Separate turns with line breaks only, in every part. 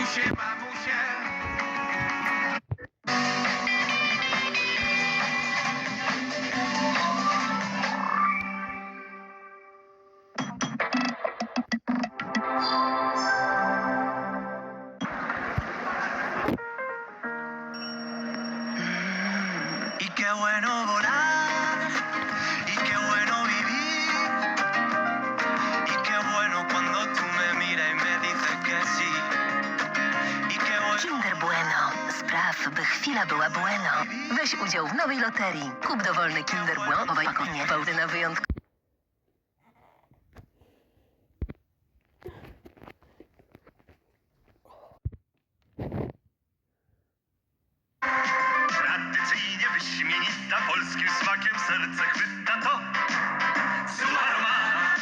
boucher, ma bouchère. Y qué bueno bueno.
Spraw, by chwila była bueno. Weź udział w nowej loterii. Kup dowolny Kinder Bueno. Pakonie. Bałty na wyjątku.
Tradycyjnie wyśmienita, polskim smakiem serce chwyta to Suarmana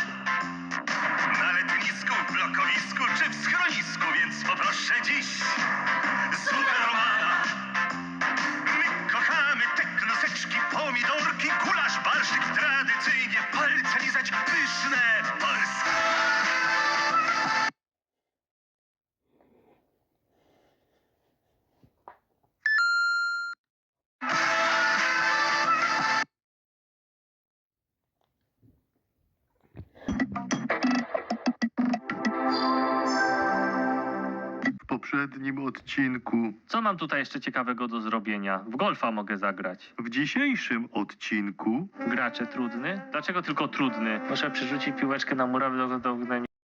Na letnisku, w blokowisku czy w schronisku, więc poproszę dziś
poprzednim odcinku.
Co mam tutaj jeszcze ciekawego do zrobienia? W golfa mogę zagrać.
W dzisiejszym odcinku
Gracze trudny? Dlaczego tylko trudny? Muszę przerzucić piłeczkę na murawę do, do, do